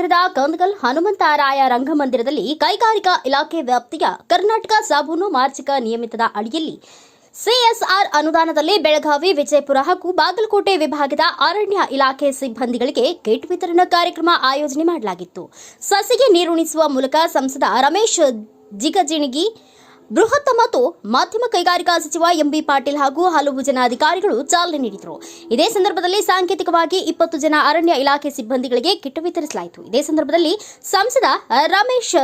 ನಗರದ ಕಂದಗಲ್ ಹನುಮಂತರಾಯ ರಂಗಮಂದಿರದಲ್ಲಿ ಕೈಗಾರಿಕಾ ಇಲಾಖೆ ವ್ಯಾಪ್ತಿಯ ಕರ್ನಾಟಕ ಸಾಬೂನು ಮಾರ್ಚಿಕ ನಿಯಮಿತದ ಅಡಿಯಲ್ಲಿ ಸಿಎಸ್ಆರ್ ಅನುದಾನದಲ್ಲಿ ಬೆಳಗಾವಿ, ವಿಜಯಪುರ ಹಾಗೂ ಬಾಗಲಕೋಟೆ ವಿಭಾಗದ ಅರಣ್ಯ ಇಲಾಖೆ ಸಿಬ್ಬಂದಿಗಳಿಗೆ ಕಿಟ್ ವಿತರಣಾ ಕಾರ್ಯಕ್ರಮ ಆಯೋಜನೆ ಮಾಡಲಾಗಿತ್ತು. ಸಸಿಗೆ ನೀರುಣಿಸುವ ಮೂಲಕ ಸಂಸದ ರಮೇಶ್ ಜಿಗಜಿಣಗಿ ಬೃಹತ್ ಮತ್ತು ಮಾಧ್ಯಮ ಕೈಗಾರಿಕಾ ಸಚಿವ ಎಂಬಿ ಪಾಟೀಲ್ ಹಾಗೂ ಹಲವು ಜನ ಅಧಿಕಾರಿಗಳು ಚಾಲನೆ ನೀಡಿದರು. ಇದೇ ಸಂದರ್ಭದಲ್ಲಿ ಸಾಂಕೇತಿಕವಾಗಿ ಇಪ್ಪತ್ತು ಜನ ಅರಣ್ಯ ಇಲಾಖೆ ಸಿಬ್ಬಂದಿಗಳಿಗೆ ಕಿಟ್ ವಿತರಿಸಲಾಯಿತು. ಇದೇ ಸಂದರ್ಭದಲ್ಲಿ ಸಂಸದ ರಮೇಶ್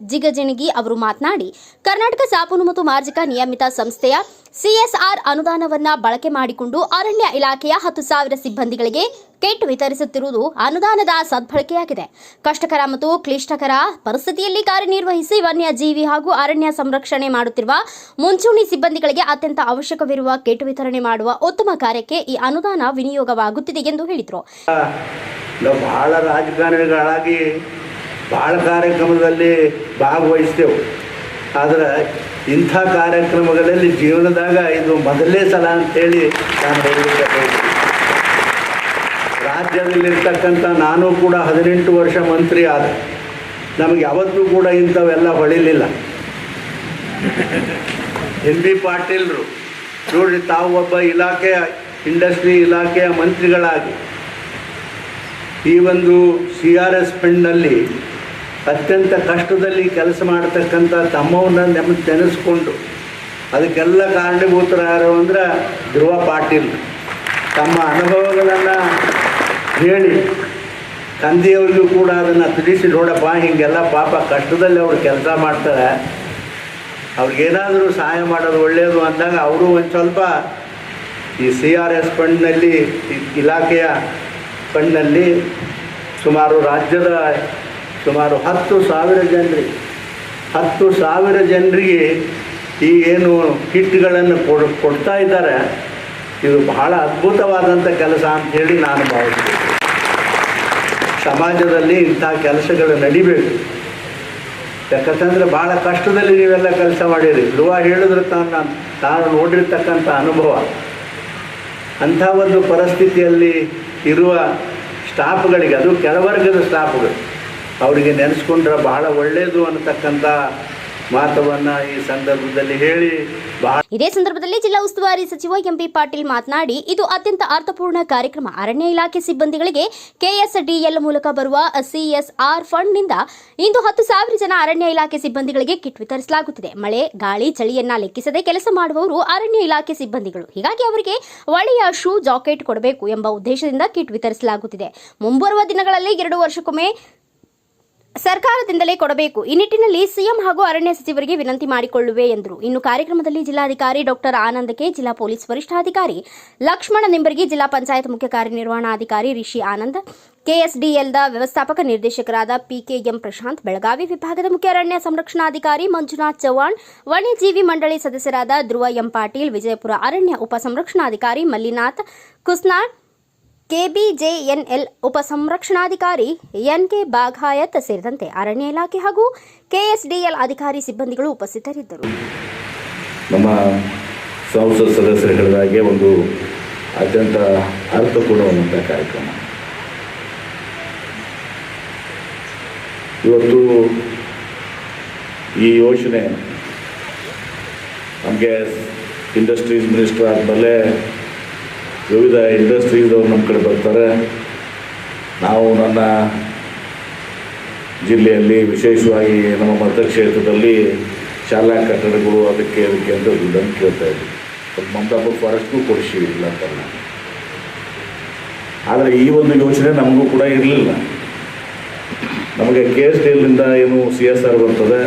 ಜಿಗಜಿಣಗಿ ಅವರು ಮಾತನಾಡಿ, ಕರ್ನಾಟಕ ಸಾಬೂನು ಮತ್ತು ಮಾರ್ಜಿಕ ನಿಯಮಿತ ಸಂಸ್ಥೆಯ ಸಿಎಸ್ಆರ್ ಅನುದಾನವನ್ನ ಬಳಕೆ ಮಾಡಿಕೊಂಡು ಅರಣ್ಯ ಇಲಾಖೆಯ ಹತ್ತು ಸಾವಿರ ಸಿಬ್ಬಂದಿಗಳಿಗೆ ಕಿಟ್ ವಿತರಿಸುತ್ತಿರುವುದು ಅನುದಾನದ ಸದ್ಬಳಕೆಯಾಗಿದೆ ಕಷ್ಟಕರ ಮತ್ತು ಕ್ಲಿಷ್ಟಕರ ಪರಿಸ್ಥಿತಿಯಲ್ಲಿ ಕಾರ್ಯನಿರ್ವಹಿಸಿ ವನ್ಯಜೀವಿ ಹಾಗೂ ಅರಣ್ಯ ಸಂರಕ್ಷಣೆ ಮಾಡುತ್ತಿರುವ ಮುಂಚೂಣಿ ಸಿಬ್ಬಂದಿಗಳಿಗೆ ಅತ್ಯಂತ ಅವಶ್ಯಕವಿರುವ ಕಿಟ್ ವಿತರಣೆ ಮಾಡುವ ಉತ್ತಮ ಕಾರ್ಯಕ್ಕೆ ಈ ಅನುದಾನ ವಿನಿಯೋಗವಾಗುತ್ತಿದೆ ಎಂದು ಹೇಳಿದರು. ಭಾಳ ಕಾರ್ಯಕ್ರಮದಲ್ಲಿ ಭಾಗವಹಿಸ್ತೇವೆ. ಆದ್ರೆ ಇಂಥ ಕಾರ್ಯಕ್ರಮಗಳಲ್ಲಿ ಜೀವನದಾಗ ಇದು ಮೊದಲನೇ ಸಲ ಅಂತೇಳಿ ನಾನು ಹೇಳಲಿಕ್ಕೆ ಬಯಸ್ತೀನಿ ರಾಜ್ಯದಲ್ಲಿರ್ತಕ್ಕಂಥ ನಾನು ಕೂಡ ಹದಿನೆಂಟು ವರ್ಷ ಮಂತ್ರಿ ಆದ. ನಮಗೆ ಯಾವತ್ತೂ ಕೂಡ ಇಂಥವೆಲ್ಲ ಹೊಳಿಲಿಲ್ಲ. ಎನ್ ಬಿ ಪಾಟೀಲ್ರು ನೋಡಿ ತಾವು ಒಬ್ಬ ಇಲಾಖೆಯ, ಇಂಡಸ್ಟ್ರಿ ಇಲಾಖೆಯ ಮಂತ್ರಿಗಳಾಗಿ ಈ ಒಂದು ಸಿ ಆರ್ ಎಸ್ ಫಂಡ್ನಲ್ಲಿ ಅತ್ಯಂತ ಕಷ್ಟದಲ್ಲಿ ಕೆಲಸ ಮಾಡತಕ್ಕಂಥ ತಮ್ಮವನ್ನ ನೆಮ್ಮ ನೆನೆಸ್ಕೊಂಡು, ಅದಕ್ಕೆಲ್ಲ ಕಾರಣೀಭೂತರಾರು ಅಂದ್ರೆ ಧ್ರುವ ಪಾಟೀಲ್. ತಮ್ಮ ಅನುಭವಗಳನ್ನು ಹೇಳಿ, ತಂದೆಯವ್ರಿಗೂ ಕೂಡ ಅದನ್ನು ತಿಳಿಸಿ, ನೋಡಪ್ಪ, ಹೀಗೆಲ್ಲ ಪಾಪ ಕಷ್ಟದಲ್ಲಿ ಅವ್ರು ಕೆಲಸ ಮಾಡ್ತಾರೆ. ಅವ್ರಿಗೇನಾದರೂ ಸಹಾಯ ಮಾಡೋದು ಒಳ್ಳೆಯದು ಅಂದಾಗ ಅವರು ಒಂದು ಸ್ವಲ್ಪ ಈ ಸಿ ಆರ್ ಎಸ್ ಫಂಡ್ನಲ್ಲಿ ಇಲಾಖೆಯ ಫಂಡ್ನಲ್ಲಿ ಸುಮಾರು ರಾಜ್ಯದ ಸುಮಾರು ಹತ್ತು ಸಾವಿರ ಜನರಿಗೆ ಹತ್ತು ಸಾವಿರ ಜನರಿಗೆ ಈ ಏನು ಕಿಟ್ಗಳನ್ನು ಕೊಡು, ಕೊಡ್ತಾ ಇದ್ದಾರೆ. ಇದು ಬಹಳ ಅದ್ಭುತವಾದಂಥ ಕೆಲಸ ಅಂಥೇಳಿ ನಾನು ಭಾವಿಸ್ತೀನಿ ಸಮಾಜದಲ್ಲಿ ಇಂಥ ಕೆಲಸಗಳು ನಡಿಬೇಕು. ಯಾಕಂತಂದರೆ ಭಾಳ ಕಷ್ಟದಲ್ಲಿ ನೀವೆಲ್ಲ ಕೆಲಸ ಮಾಡಿರಿ. ಧ್ರುವ ಹೇಳಿದ್ರೆ ತಾನು ತಾನು ನೋಡಿರ್ತಕ್ಕಂಥ ಅನುಭವ. ಅಂಥ ಒಂದು ಪರಿಸ್ಥಿತಿಯಲ್ಲಿ ಇರುವ ಸ್ಟಾಫ್ಗಳಿಗೆ, ಅದು ಕೆಳವರ್ಗದ ಸ್ಟಾಫ್ಗಳು ಅವರಿಗೆ ನೆನೆಸ್ಕೊಂಡ್ರೆ ಬಹಳ ಒಳ್ಳೆಯದು ಅನ್ನತಕ್ಕಂಥ ಮಾತವನ್ನು ಈ ಸಂದರ್ಭದಲ್ಲಿ ಹೇಳಿ ಇದೇ ಸಂದರ್ಭದಲ್ಲಿ ಜಿಲ್ಲಾ ಉಸ್ತುವಾರಿ ಸಚಿವ ಎಂಪಿ ಪಾಟೀಲ್ ಮಾತನಾಡಿ, ಇದು ಅತ್ಯಂತ ಅರ್ಥಪೂರ್ಣ ಕಾರ್ಯಕ್ರಮ. ಅರಣ್ಯ ಇಲಾಖೆ ಸಿಬ್ಬಂದಿಗಳಿಗೆ ಕೆಎಸ್ಡಿಎಲ್ ಮೂಲಕ ಬರುವ ಸಿಎಸ್ಆರ್ ಫಂಡ್ನಿಂದ ಇಂದು ಹತ್ತು ಸಾವಿರ ಜನ ಅರಣ್ಯ ಇಲಾಖೆ ಸಿಬ್ಬಂದಿಗಳಿಗೆ ಕಿಟ್ ವಿತರಿಸಲಾಗುತ್ತಿದೆ. ಮಳೆ, ಗಾಳಿ, ಚಳಿಯನ್ನ ಲೆಕ್ಕಿಸದೆ ಕೆಲಸ ಮಾಡುವವರು ಅರಣ್ಯ ಇಲಾಖೆ ಸಿಬ್ಬಂದಿಗಳು. ಹೀಗಾಗಿ ಅವರಿಗೆ ಒಳ್ಳೆಯ ಶೂ, ಜಾಕೆಟ್ ಕೊಡಬೇಕು ಎಂಬ ಉದ್ದೇಶದಿಂದ ಕಿಟ್ ವಿತರಿಸಲಾಗುತ್ತಿದೆ. ಮುಂಬರುವ ದಿನಗಳಲ್ಲಿ ಎರಡು ವರ್ಷಕ್ಕೊಮ್ಮೆ ಸರ್ಕಾರದಿಂದಲೇ ಕೊಡಬೇಕು. ಈ ನಿಟ್ಟಿನಲ್ಲಿ ಸಿಎಂ ಹಾಗೂ ಅರಣ್ಯ ಸಚಿವರಿಗೆ ವಿನಂತಿ ಮಾಡಿಕೊಳ್ಳುವೆ ಎಂದರು. ಇನ್ನು ಕಾರ್ಯಕ್ರಮದಲ್ಲಿ ಜಿಲ್ಲಾಧಿಕಾರಿ ಡಾಕ್ಟರ್ ಆನಂದ್ ಕೆ, ಜಿಲ್ಲಾ ಪೊಲೀಸ್ ವರಿಷ್ಠಾಧಿಕಾರಿ ಲಕ್ಷ್ಮಣ ನಿಂಬರ್ಗಿ, ಜಿಲ್ಲಾ ಪಂಚಾಯತ್ ಮುಖ್ಯ ಕಾರ್ಯನಿರ್ವಹಣಾಧಿಕಾರಿ ರಿಷಿ ಆನಂದ್ ಕೆಎಸ್ಡಿಎಲ್ದ ವ್ಯವಸ್ಥಾಪಕ ನಿರ್ದೇಶಕರಾದ ಪಿಕೆಎಂ ಪ್ರಶಾಂತ್, ಬೆಳಗಾವಿ ವಿಭಾಗದ ಮುಖ್ಯ ಅರಣ್ಯ ಸಂರಕ್ಷಣಾಧಿಕಾರಿ ಮಂಜುನಾಥ್ ಚೌಹಾಣ್ ವನ್ಯಜೀವಿ ಮಂಡಳಿ ಸದಸ್ಯರಾದ ಧ್ರುವ ಎಂ ಪಾಟೀಲ್, ವಿಜಯಪುರ ಅರಣ್ಯ ಉಪ ಸಂರಕ್ಷಣಾಧಿಕಾರಿ ಮಲ್ಲಿನಾಥ್ ಕುಸ್ನಾಳ್ ಕೆಬಿಜೆಎನ್ಎಲ್ ಉಪಸಂರಕ್ಷಣಾಧಿಕಾರಿ ಎನ್ಕೆ ಬಾಘಾಯತ್ ಸೇರಿದಂತೆ ಅರಣ್ಯ ಇಲಾಖೆ ಹಾಗೂ ಕೆಎಸ್ಡಿಎಲ್ ಅಧಿಕಾರಿ ಸಿಬ್ಬಂದಿಗಳು ಉಪಸ್ಥಿತರಿದ್ದರು. ನಮ್ಮ ಸಂಸತ್ ಸದಸ್ಯರು ಹೇಳಿದಾಗೆ ಒಂದು ಅತ್ಯಂತ ಅರ್ಥಪೂರ್ಣವಾದಂಥ ಕಾರ್ಯಕ್ರಮ. ಇವತ್ತು ಈ ಯೋಜನೆ ನಮಗೆ ಇಂಡಸ್ಟ್ರೀಸ್ ಮಿನಿಸ್ಟರ್ ಆದಮೇಲೆ ವಿವಿಧ ಇಂಡಸ್ಟ್ರೀಸ್ದವ್ರು ನಮ್ಮ ಕಡೆ ಬರ್ತಾರೆ. ನಾವು ನನ್ನ ಜಿಲ್ಲೆಯಲ್ಲಿ ವಿಶೇಷವಾಗಿ ನಮ್ಮ ಮತಕ್ಷೇತ್ರದಲ್ಲಿ ಶಾಲಾ ಕಟ್ಟಡಗಳು ಅದಕ್ಕೆ ಅದಕ್ಕೆ ಅಂತ ದುಡ್ಡನ್ನು ಕೇಳ್ತಾ ಇದ್ವಿ ಸ್ವಲ್ಪ ಮಮತಾಪುರ ಫಾರೆಸ್ಟ್ಗೂ ಕೊಡಿಸಿ ಇಲ್ಲ ಅಂತ ಆದರೆ ಈ ಒಂದು ಯೋಚನೆ ನಮಗೂ ಕೂಡ ಇರಲಿಲ್ಲ. ನಮಗೆ ಕೆ ಎಸ್ ಡಿ ಎಲ್ನಿಂದ ಏನು ಸಿ ಎಸ್ ಆರ್ ಬರ್ತದೆ.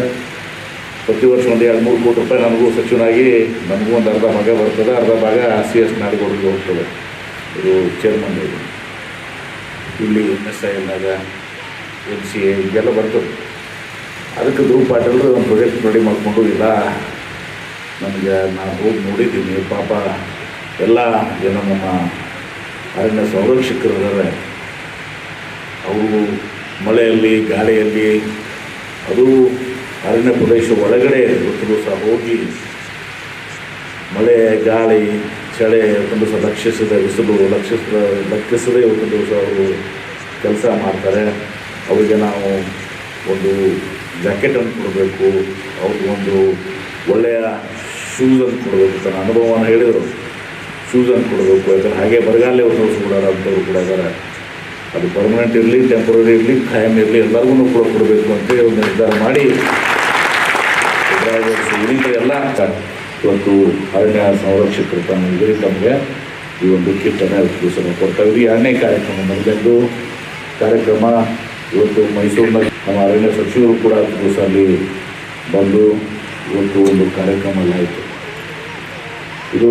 ಪ್ರತಿ ವರ್ಷ ಒಂದು ಎರಡು ಮೂರು ಕೋಟಿ ರೂಪಾಯಿ ನನಗೂ ಸಚಿವನಾಗಿ ನನಗೂ ಒಂದು ಅರ್ಧ ಭಾಗ ಬರ್ತದೆ, ಅರ್ಧ ಭಾಗ ಸಿ ಎಸ್ ನಾಡಗೌಡರಿಗೆ ಹೋಗ್ತದೆ. ಇದು ಚೇರ್ಮನ್ ಇದು. ಇಲ್ಲಿ ಎನ್ ಎಸ್ ಐ ಎಲ್ನಾಗ ಎನ್ ಸಿ ಎ ಹೀಗೆಲ್ಲ ಬರ್ತದೆ. ಅದಕ್ಕೆ ಧ್ರುವ ಪಾಟೀಲ್ ಒಂದು ಪ್ರೊಜೆಕ್ಟ್ ರೆಡಿ ಮಾಡಿಕೊಂಡು ಇಲ್ಲ. ನಮಗೆ ನಾನು ಹೋಗಿ ನೋಡಿದ್ದೀನಿ. ಪಾಪ ಎಲ್ಲ ಏನೋ ನಮ್ಮ ಅರಣ್ಯ ಸಂರಕ್ಷಕರು ಇದ್ದಾರೆ ಅವರು ಮಳೆಯಲ್ಲಿ, ಗಾಳಿಯಲ್ಲಿ, ಅದು ಅರಣ್ಯ ಪ್ರದೇಶ ಒಳಗಡೆ ಇವತ್ತು ಸಹ ಹೋಗಿ ಮಳೆ, ಗಾಳಿ, ಚಳಿ ಒಂದು ಸಹ ಲಕ್ಷಿಸದೆ ಬಿಸಿಲು ಲಕ್ಷಿಸ ಲಕ್ಷಿಸದೆ ಒಂದು ದಿವಸ ಅವರು ಕೆಲಸ ಮಾಡ್ತಾರೆ. ಅವರಿಗೆ ನಾವು ಒಂದು ಜಾಕೆಟನ್ನು ಕೊಡಬೇಕು. ಅವ್ರಿಗೆ ಒಂದು ಒಳ್ಳೆಯ ಶೂಸನ್ನು ಕೊಡಬೇಕು ತನ್ನ ಅನುಭವವನ್ನು ಹೇಳಿದರು. ಶೂಸನ್ನು ಕೊಡಬೇಕು. ಯಾಕಂದರೆ ಹಾಗೆ ಬರಗಾಲೇ ಅಂಥವ್ರು ಕೂಡ ಇದ್ದಾರೆ. ಅದು ಪರ್ಮನೆಂಟ್ ಇರಲಿ ಟೆಂಪ್ರರಿ ಇರಲಿ, ಖಾಯಂ ಇರಲಿ, ಎಲ್ಲರಿಗೂ ಕೂಡ ಕೊಡಬೇಕು ಅಂತೇಳಿ ಒಂದು ನಿರ್ಧಾರ ಮಾಡಿ ಉಳಿದ ಎಲ್ಲ ಇವತ್ತು ಅರಣ್ಯ ಸಂರಕ್ಷಕರು ತಮ್ಮ ಇದರಿಂದ ತಮಗೆ ಈ ಒಂದು ಕಿಟ್ಟನ್ನು ದಿವಸ ಕೊಡ್ತಾ ಇದ್ವಿ ಎರಡನೇ ಕಾರ್ಯಕ್ರಮ ನಮಗೆಂದು ಕಾರ್ಯಕ್ರಮ ಇವತ್ತು ಮೈಸೂರಿನಲ್ಲಿ ನಮ್ಮ ಅರಣ್ಯ ಸಚಿವರು ಕೂಡ ದಿವಸ ಅಲ್ಲಿ ಬಂದು ಇವತ್ತು ಒಂದು ಕಾರ್ಯಕ್ರಮ ಆಯಿತು. ಇದು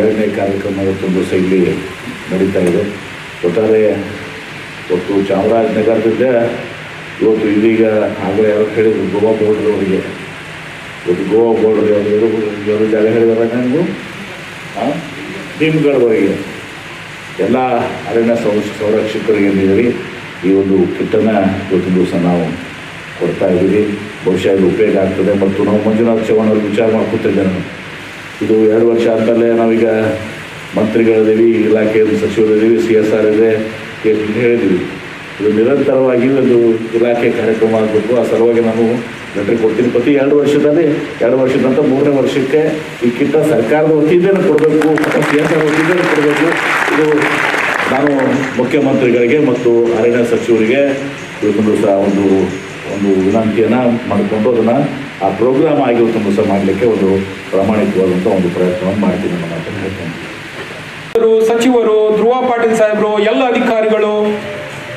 ಎರಡನೇ ಕಾರ್ಯಕ್ರಮ ಇವತ್ತೊಂದು ದಿವಸ ಇಲ್ಲಿ ನಡೀತಾ ಇದೆ. ಒಟ್ಟಾರೆ ಇವತ್ತು ಚಾಮರಾಜನಗರದಿಂದ ಇವತ್ತು ಇದೀಗ ಆಗಲೇ ಯಾರು ಹೇಳಿದ್ರು ಗೋವಾ ಬೋರ್ಡ್ರವರಿಗೆ. ಇವತ್ತು ಗೋವಾ ಬೋರ್ಡರ್ ಯಾರು ಜಾಗ ಹೇಳಿದಾರೆ ನನಗೂ ಟೀಮ್ಗಳವರೆಗೆ ಎಲ್ಲ ಅರಣ್ಯ ಸಂರಕ್ಷಕರಿಗೆ ನೀಡಿ ಈ ಒಂದು ಕಿಟ್ಟನ್ನು ಇವತ್ತಿನ ದಿವಸ ನಾವು ಕೊಡ್ತಾ ಇದ್ದೀವಿ. ಬಹುಶಃ ಇದು ಉಪಯೋಗ ಆಗ್ತದೆ. ಮತ್ತು ನಾವು ಮಂಜುನಾಥ್ ಚವಾಣ್ ಅವ್ರಿಗೆ ವಿಚಾರ ಮಾಡ್ಕೊತಿದ್ದೆ ನಾನು. ಇದು ಎರಡು ವರ್ಷ ಆದಮೇಲೆ ನಾವೀಗ ಮಂತ್ರಿಗಳಿದ್ದೀವಿ ಇಲಾಖೆಯ ಸಚಿವರಿದ್ದೀವಿ ಸಿ ಎಸ್ ಆರ್ ಇದೆ ಹೇಳಿದ್ದೀವಿ ಇದು ನಿರಂತರವಾಗಿ ಒಂದು ಇಲಾಖೆ ಕಾರ್ಯಕ್ರಮ ಆಗಬೇಕು. ಆ ಸಲುವಾಗಿ ನಾನು ಲೆಟ್ರ್ ಕೊಡ್ತೀನಿ. ಪ್ರತಿ ಎರಡು ವರ್ಷದಲ್ಲಿ ಎರಡು ವರ್ಷದಂತ ಮೂರನೇ ವರ್ಷಕ್ಕೆ ಈ ಕಿಟ್ಟ ಸರ್ಕಾರದ ವತಿಯಿಂದಲೇ ಕೊಡಬೇಕು. ವತಿಯಿಂದಲೇ ಕೊಡಬೇಕು. ಇದು ನಾನು ಮುಖ್ಯಮಂತ್ರಿಗಳಿಗೆ ಮತ್ತು ಅರಣ್ಯ ಸಚಿವರಿಗೆ ಇವತ್ತೊಂದು ಸಹ ಒಂದು ಒಂದು ವಿನಂತಿಯನ್ನು ಮಾಡಿಕೊಂಡು ಅದನ್ನು ಆ ಪ್ರೋಗ್ರಾಮ್ ಆಗಿ ಇವತ್ತೊಂದು ಸಹ ಮಾಡಲಿಕ್ಕೆ ಒಂದು ಪ್ರಾಮಾಣಿಕವಾದಂಥ ಒಂದು ಪ್ರಯತ್ನವನ್ನು ಮಾಡ್ತೀನಿ ನಮ್ಮ ಮಾತನ್ನು ಹೇಳ್ತೇನೆ. ಸಚಿವರು, ಧ್ರುವ ಪಾಟೀಲ್ ಸಾಹೇಬರು, ಎಲ್ಲ ಅಧಿಕಾರಿಗಳು,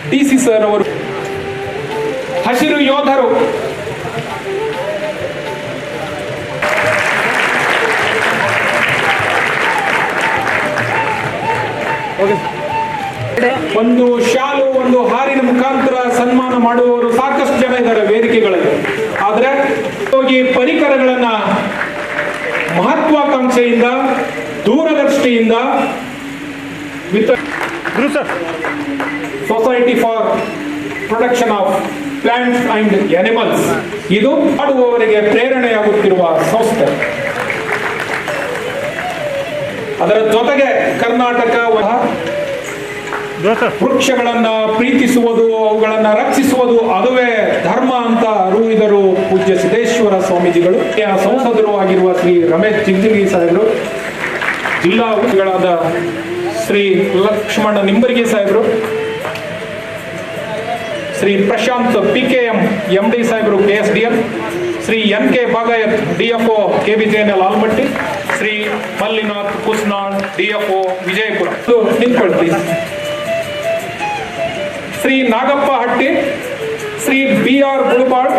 ಡಿ ಸಿ ಸರ್ ಅವರು, ಹಸಿರು ಯೋಧರು. ಒಂದು ಶಾಲು ಒಂದು ಹಾರಿನ ಮುಖಾಂತರ ಸನ್ಮಾನ ಮಾಡುವವರು ಸಾಕಷ್ಟು ಜನ ಇದ್ದಾರೆ ವೇದಿಕೆಗಳಲ್ಲಿ. ಆದ್ರೆ ಹೋಗಿ ಪರಿಕರಗಳನ್ನ ಮಹತ್ವಾಕಾಂಕ್ಷೆಯಿಂದ ದೂರದೃಷ್ಟಿಯಿಂದ with society for protection of plants and animals ಇದು ಮಾಡುವವರಿಗೆ ಪ್ರೇರಣೆಯಾಗುತ್ತಿರುವ ಸಂಸ್ಥೆ. ಅದರ ಜೊತೆಗೆ ಕರ್ನಾಟಕ ವೃಕ್ಷಗಳನ್ನ ಪ್ರೀತಿಸುವುದು ಅವುಗಳನ್ನ ರಕ್ಷಿಸುವುದು ಅದುವೇ ಧರ್ಮ ಅಂತ ರೂಹಿದರು ಪೂಜ್ಯ ಸಿದ್ದೇಶ್ವರ ಸ್ವಾಮೀಜಿಗಳು. ಸಂಸದರು ಆಗಿರುವ ಶ್ರೀ ರಮೇಶ್ ಜಿಂಜಿಗಿ ಸಾಹೇಬರು ಜಿಲ್ಲಾ ಉದ್ಯೋಗಿಗಳಾದ ಶ್ರೀ ಲಕ್ಷ್ಮಣ ನಿಂಬರ್ಗಿ ಸಾಹೇಬರು Shri Prashant P K M M D ಸಾಹೇಬರು K S D M Shri N K Bagayat D F O K B J N L Almatti Shri Mallinath Kusnal DFO Vijayapura. ನಿಂತ್ಕೊಳ್ತೀವಿ Shri Nagappa Hatti, Shri B R Gulubal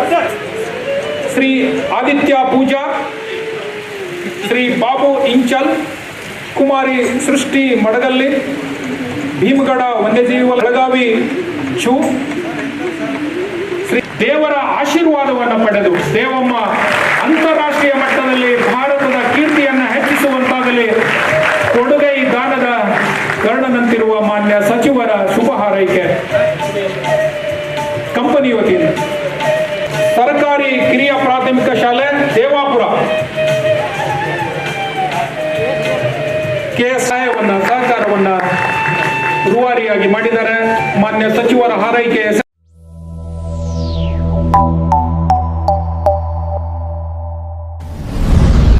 Shri Aditya Pooja, Shri Babu Inchal, Kumari ಸೃಷ್ಟಿ ಮಡಗಲ್ಲಿ, ಭೀಮಗಡ ವನ್ಯಜೀವ ಬೆಳಗಾವಿ ಶೂ ಶ್ರೀ ದೇವರ ಆಶೀರ್ವಾದವನ್ನು ಪಡೆದು ದೇವಮ್ಮ ಅಂತಾರಾಷ್ಟ್ರೀಯ ಮಟ್ಟದಲ್ಲಿ ಭಾರತದ ಸಚಿವರ ಶುಭ ಹಾರೈಕೆ. ಕಂಪನಿ ವತಿಯಿಂದ. ಸರ್ಕಾರಿ ಕಿರಿಯ ಪ್ರಾಥಮಿಕ ಶಾಲೆ, ದೇವಾಪುರ. ಕೆ ಸಹಕಾರವನ್ನ ರೂವಾರಿಯಾಗಿ ಮಾಡಿದ್ದಾರೆ. ಮಾನ್ಯ ಸಚಿವರ ಹಾರೈಕೆ